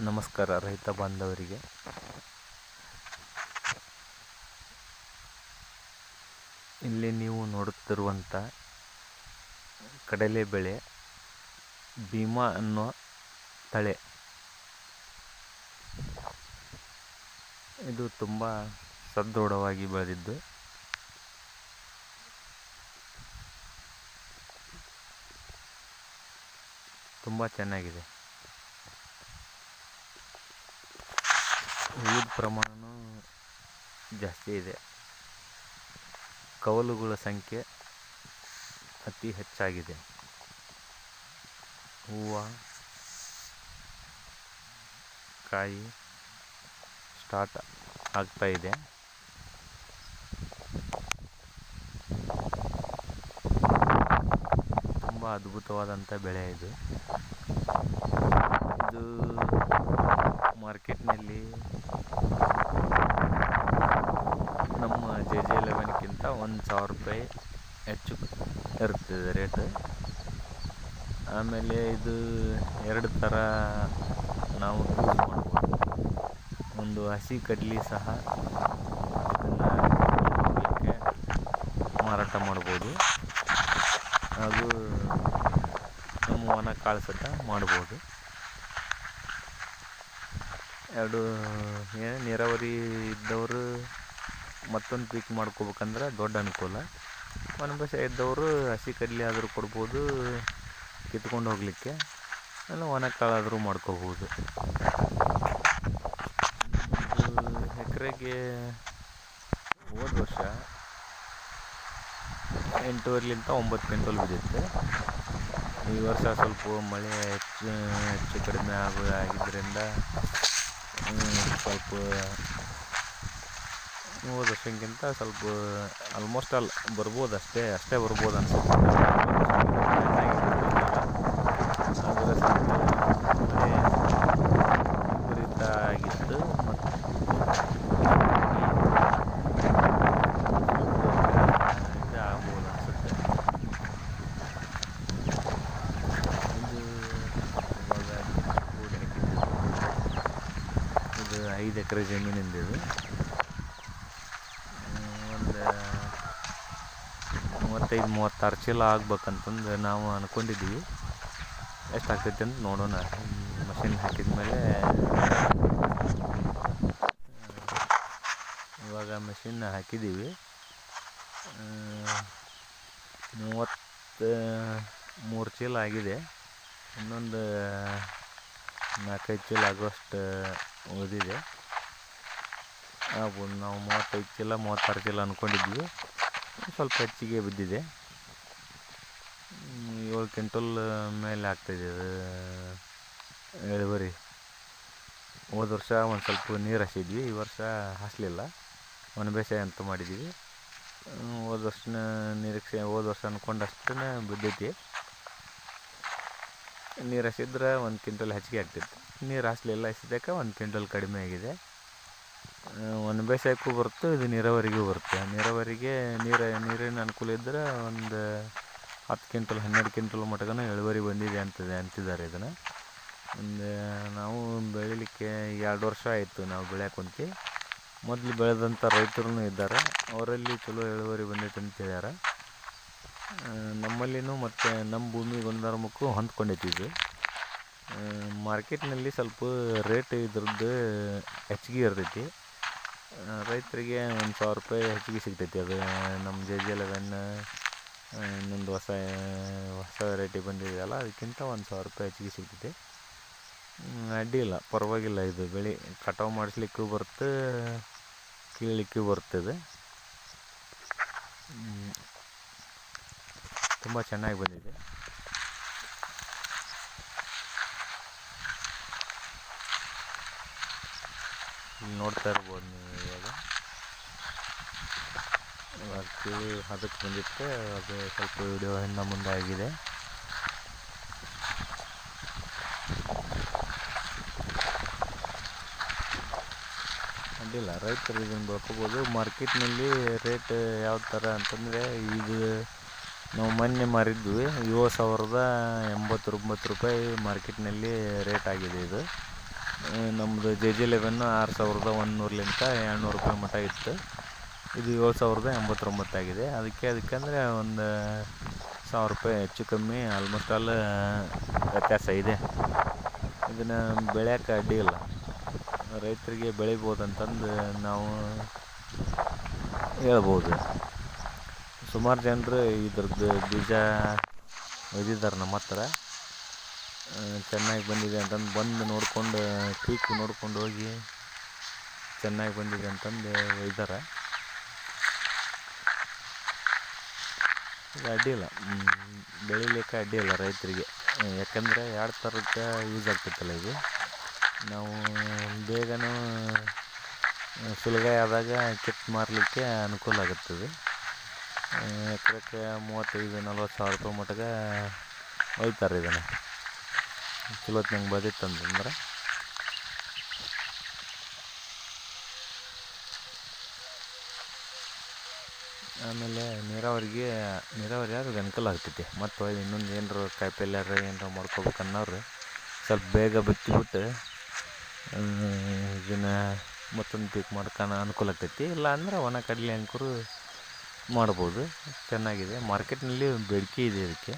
ನಮಸ್ಕಾರ ರೈತ ಬಾಂಧವರಿಗೆ. ಇಲ್ಲಿ ನೀವು ನೋಡುತ್ತಿರುವಂಥ ಕಡಲೆ ಬೆಳೆ, ಭೀಮಾ ಅನ್ನೋ ತಳೆ. ಇದು ತುಂಬ ಸದೃಢವಾಗಿ ಬೆಳೆದಿದ್ದು. ತುಂಬ ಚೆನ್ನಾಗಿದೆ. ಹೂವಿನ ಪ್ರಮಾಣನೂ ಜಾಸ್ತಿ ಇದೆ. ಕವಲುಗಳ ಸಂಖ್ಯೆ ಅತಿ ಹೆಚ್ಚಾಗಿದೆ. ಹೂವು, ಕಾಯಿ ಸ್ಟಾರ್ಟ್ ಆಗ್ತಾ ಇದೆ. ತುಂಬ ಅದ್ಭುತವಾದಂಥ ಬೆಳೆ ಇದು. ಇದು ಮಾರ್ಕೆಟ್ನಲ್ಲಿ ನಮ್ಮ ಜೆ ಜೆ ಲೆವೆನ್ಗಿಂತ ಒಂದು ಸಾವಿರ ರೂಪಾಯಿ ಹೆಚ್ಚು ಇರ್ತದೆ ರೇಟ್. ಆಮೇಲೆ ಇದು ಎರಡು ಥರ ನಾವು ಯೂಸ್ ಮಾಡ್ಬೋದು. ಒಂದು ಹಸಿ ಕಡ್ಲಿ ಸಹ ಮಾರಾಟ ಮಾಡ್ಬೋದು. ಹಾಗೂ ನಮ್ಮ ಒಣ ಕಾಳು ಸಹಿತ ಮಾಡ್ಬೋದು. ಎರಡು, ಏನು, ನೀರಾವರಿ ಇದ್ದವರು ಮತ್ತೊಂದು ಪೀಕ್ ಮಾಡ್ಕೋಬೇಕಂದ್ರೆ ದೊಡ್ಡ ಅನುಕೂಲ. ಒಂದು ಬಸ್ ಇದ್ದವರು ಹಸಿ ಕಡ್ಲೆ ಆದರೂ ಕೊಡ್ಬೋದು, ಕಿತ್ಕೊಂಡು ಹೋಗಲಿಕ್ಕೆ. ಇಲ್ಲ ಒಣ ಕಾಳಾದರೂ ಮಾಡ್ಕೋಬೋದು ಎಕರೆಗೆ ಹೋದ ವರ್ಷ ಎಂಟೂವರೆಲಿಂದ ಒಂಬತ್ತು ಕ್ವಿಂಟಲ್ ಬಿದ್ದಿತ್ತು. ಈ ವರ್ಷ ಸ್ವಲ್ಪ ಮಳೆ ಹೆಚ್ಚು ಹೆಚ್ಚು ಕಡಿಮೆ ಆಗೋ, ಆಗಿದ್ದರಿಂದ ಸ್ವಲ್ಪ ಹೋದ ವರ್ಷಕ್ಕಿಂತ ಸ್ವಲ್ಪ ಆಲ್ಮೋಸ್ಟ್ ಆಲ್ ಬರ್ಬೋದು ಅಷ್ಟೇ ಅಷ್ಟೇ ಬರ್ಬೋದು ಅನಿಸುತ್ತೆ. ಆಗಿತ್ತು ಆಗ್ಬೋದು ಅನ್ಸುತ್ತೆ ಇದು ಐದು ಎಕರೆ ಜಮೀನಿಂದ ಇದು ಮೂವತ್ತೈದು, ಮೂವತ್ತಾರು ಚೀಲ ಆಗ್ಬೇಕಂತಂದು ನಾವು ಅಂದ್ಕೊಂಡಿದ್ದೀವಿ ಎಷ್ಟಾಗ್ತೈತೆ ಅಂತ ನೋಡೋಣ. ಮಷಿನ್ ಹಾಕಿದ ಮೇಲೆ, ಇವಾಗ ಮಷಿನ್ ಹಾಕಿದ್ದೀವಿ. ಮೂವತ್ತು, ಮೂರು ಚೀಲ ಆಗಿದೆ. ಇನ್ನೊಂದು ನಾಲ್ಕೈದು ಚೀಲ ಆಗೋಷ್ಟು ಉಳಿದಿದೆ. ಆಗ್ಬೋದು ನಾವು ಮೂವತ್ತೈದು ಚೀಲ, ಮೂವತ್ತಾರು ಚೀಲ ಅಂದ್ಕೊಂಡಿದ್ವಿ ಸ್ವಲ್ಪ ಹೆಚ್ಚಿಗೆ ಬಿದ್ದಿದೆ. ಏಳು ಕ್ವಿಂಟಲ್ ಮೇಲೆ ಆಗ್ತಾಯಿದೆ ಅದು ಇಳುವರಿ ಹೋದ ವರ್ಷ ಒಂದು ಸ್ವಲ್ಪ ನೀರು ಹಸಿದ್ವಿ, ಈ ವರ್ಷ ಹಾಸಲಿಲ್ಲ. ಒಣ ಬೇಸಾಯ ಅಂತ ಮಾಡಿದ್ದೀವಿ ಹೋದ ವರ್ಷ ನಿರೀಕ್ಷೆ ಹೋದ ವರ್ಷ ಅಂದ್ಕೊಂಡಷ್ಟೇ ಬಿದ್ದೈತಿ. ನೀರು ಹಸಿದ್ರೆ ಒಂದು ಕ್ವಿಂಟಲ್ ಹೆಚ್ಚಿಗೆ ಆಗ್ತಿತ್ತು. ನೀರು ಹಾಸಲಿಲ್ಲ ಹಸಿದಕ್ಕೆ ಒಂದು ಕ್ವಿಂಟಲ್ ಕಡಿಮೆ ಆಗಿದೆ. ಒಣ ಬೇಸಾಯಕ್ಕೂ ಬರುತ್ತೆ, ಇದು ನೀರಾವರಿಗೂ ಬರುತ್ತೆ. ನೀರಾವರಿಗೆ ನೀರು, ನೀರಿನ ಅನುಕೂಲ ಇದ್ದರೆ ಒಂದು ಹತ್ತು ಕ್ವಿಂಟಲ್, ಹನ್ನೆರಡು ಕ್ವಿಂಟಲ್ ಮಟಗನ ಇಳುವರಿ ಬಂದಿದೆ ಅಂತಿದೆ, ಅಂತಿದ್ದಾರೆ ಇದನ್ನು. ಒಂದು ನಾವು ಬೆಳಿಲಿಕ್ಕೆ ಎರಡು ವರ್ಷ ಆಯಿತು ನಾವು ಬೆಳೆಯಕ್ಕೆ ಕುಂತು ಮೊದಲು ಬೆಳೆದಂಥ ರೈತರು ಇದ್ದಾರೆ. ಅವರಲ್ಲಿ ಚಲೋ ಇಳುವರಿ ಬಂದೈತೆ ಅಂತ ಹೇಳ್ಯಾರ. ನಮ್ಮಲ್ಲಿನೂ ಮತ್ತು ನಮ್ಮ ಭೂಮಿ ಹೊಂದ್ಕೊಂಡೈತಿ ಇದು ಮಾರ್ಕೆಟ್ನಲ್ಲಿ ಸ್ವಲ್ಪ ರೇಟ್ ಇದ್ರದ್ದು ಹೆಚ್ಚಿಗೆ ಇರ್ತೈತಿ. ರೈತರಿಗೆ ಒಂದು ಸಾವಿರ ರೂಪಾಯಿ ಹೆಚ್ಚಿಗೆ ಸಿಗ್ತೈತಿ. ಅದು ನಮ್ಮ ಜೆ ಜೆ ಲೆವೆನ್ ಇನ್ನೊಂದು ಹೊಸ ಹೊಸ ವೆರೈಟಿ ಬಂದಿದೆಯಲ್ಲ, ಅದಕ್ಕಿಂತ ಒಂದು ಸಾವಿರ ರೂಪಾಯಿ ಹೆಚ್ಚಿಗೆ ಸಿಗ್ತೈತಿ. ಅಡ್ಡಿ ಇಲ್ಲ, ಪರವಾಗಿಲ್ಲ ಇದು ಬೆಳೆ. ಕಟಾವು ಮಾಡಿಸ್ಲಿಕ್ಕೂ ಬರುತ್ತೆ, ಕೀಳಲಿಕ್ಕೂ ಬರ್ತದೆ ತುಂಬ ಚೆನ್ನಾಗಿ ಬಂದಿದೆ. ಇಲ್ಲಿ ನೋಡ್ತಾ ಇರ್ಬೋದು ನೀವು ಇವಾಗ. ಇವಾಗ ಕಿವಿ ಅದಕ್ಕೆ ಬಂದಿತ್ತೆ ಅದು ಸ್ವಲ್ಪ ವಿಡಿಯೋ ಹಿಂದೆ ಮುಂದೆ ಆಗಿದೆ. ಅಡ್ಡಿಲ್ಲ, ರೈತರು ಇದನ್ನು ಬೆಳ್ಕೊಬೋದು. ಮಾರ್ಕೆಟ್ನಲ್ಲಿ ರೇಟ್ ಯಾವ ಥರ ಅಂತಂದರೆ ಇದು ನಾವು ಮೊನ್ನೆ ಮಾರಿದ್ವಿ. ಏಳು ಸಾವಿರದ ಎಂಬತ್ತೊಂಬತ್ತು ರೂಪಾಯಿ ಮಾರ್ಕೆಟ್ನಲ್ಲಿ ರೇಟ್ ಆಗಿದೆ ಇದು. ನಮ್ಮದು ಜೆ ಜೆ ಲೆವೆನ್ ಆರು ಸಾವಿರದ ಒಂದುನೂರಲಿಂತ ಏಳ್ನೂರು ರೂಪಾಯಿ ಮಟ್ಟ ಇತ್ತು. ಇದು ಏಳು ಸಾವಿರದ ಎಂಬತ್ತೊಂಬತ್ತಾಗಿದೆ ಅದಕ್ಕೆ ಅದಕ್ಕೆ ಅಂದರೆ ಒಂದು ಸಾವಿರ ರೂಪಾಯಿ ಹೆಚ್ಚು ಕಮ್ಮಿ ಆಲ್ಮೋಸ್ಟ್ ಆಲ್ ವ್ಯತ್ಯಾಸ ಇದೆ. ಇದನ್ನು ಬೆಳೆಯೋಕ್ಕೆ ಅಡ್ಡಿ ಇಲ್ಲ. ರೈತರಿಗೆ ಬೆಳಿಬೋದು ಅಂತಂದು ನಾವು ಹೇಳ್ಬೋದು. ಸುಮಾರು ಜನರು ಇದ್ರದ್ದು ಬೀಜ ಒಯ್ದಿದ್ದಾರೆ ನಮ್ಮ ಹತ್ರ ಚೆನ್ನಾಗಿ ಬಂದಿದೆ ಅಂತಂದು ಬಂದು ನೋಡ್ಕೊಂಡು ಪೀಕ್ ನೋಡ್ಕೊಂಡು ಹೋಗಿ ಚೆನ್ನಾಗಿ ಬಂದಿದೆ ಅಂತಂದು ಒಯ್ದಾರೆ ಇದು ಅಡ್ಡಿ ಇಲ್ಲ. ಹ್ಮ್, ಬೆಳಿಲಿಕ್ಕೆ ಅಡ್ಡಿಯಿಲ್ಲ ರೈತರಿಗೆ. ಯಾಕಂದರೆ ಎರಡು ಥರಕ್ಕೆ ಯೂಸ್ ಆಗ್ತೈತಲ್ಲ ಇದು. ನಾವು ಬೇಗನೂ ಸುಲಭ ಆದಾಗ ಕಿತ್ತು ಮಾರಲಿಕ್ಕೆ ಅನುಕೂಲ ಆಗುತ್ತದೆ ಎಕರೆಕ್ಕೆ ಮೂವತ್ತೈದು ನಲ್ವತ್ತು ಸಾವಿರ ರೂಪಾಯಿ ಮಟ್ಟಿಗೆ ಒಯ್ತಾರೆ ಇದನ್ನು. ಚಲೋತ್ನಂಗೆ ಬಂದಿತ್ತಂತಂದ್ರೆ ಆಮೇಲೆ ನೀರಾವರಿಗೆ, ನೀರಾವರಿ ಆದ್ರೆ ಅನುಕೂಲ ಆಗ್ತೈತಿ. ಮತ್ತು ಹೊಳ್ಳಿ ಇನ್ನೊಂದು ಏನರ ಕಾಯಿಪಲ್ಯಾರ ಏನರ ಮಾಡ್ಕೋಬೇಕು ಅನ್ನೋರು ಸ್ವಲ್ಪ ಬೇಗ ಬಿತ್ತಿಬಿಟ್ಟು ಇದನ್ನು ಮತ್ತೊಂದು ಪೀಕ್ ಮಾಡ್ಕೊಳ ಅನುಕೂಲ ಆಗ್ತೈತಿ. ಇಲ್ಲ ಅಂದ್ರೆ ಒಣ ಕಡಲೆ ಅಂಕರು ಮಾಡ್ಬೋದು. ಚೆನ್ನಾಗಿದೆ. ಮಾರ್ಕೆಟ್ನಲ್ಲಿ ಬೇಡಿಕೆ ಇದೆ ಇದಕ್ಕೆ.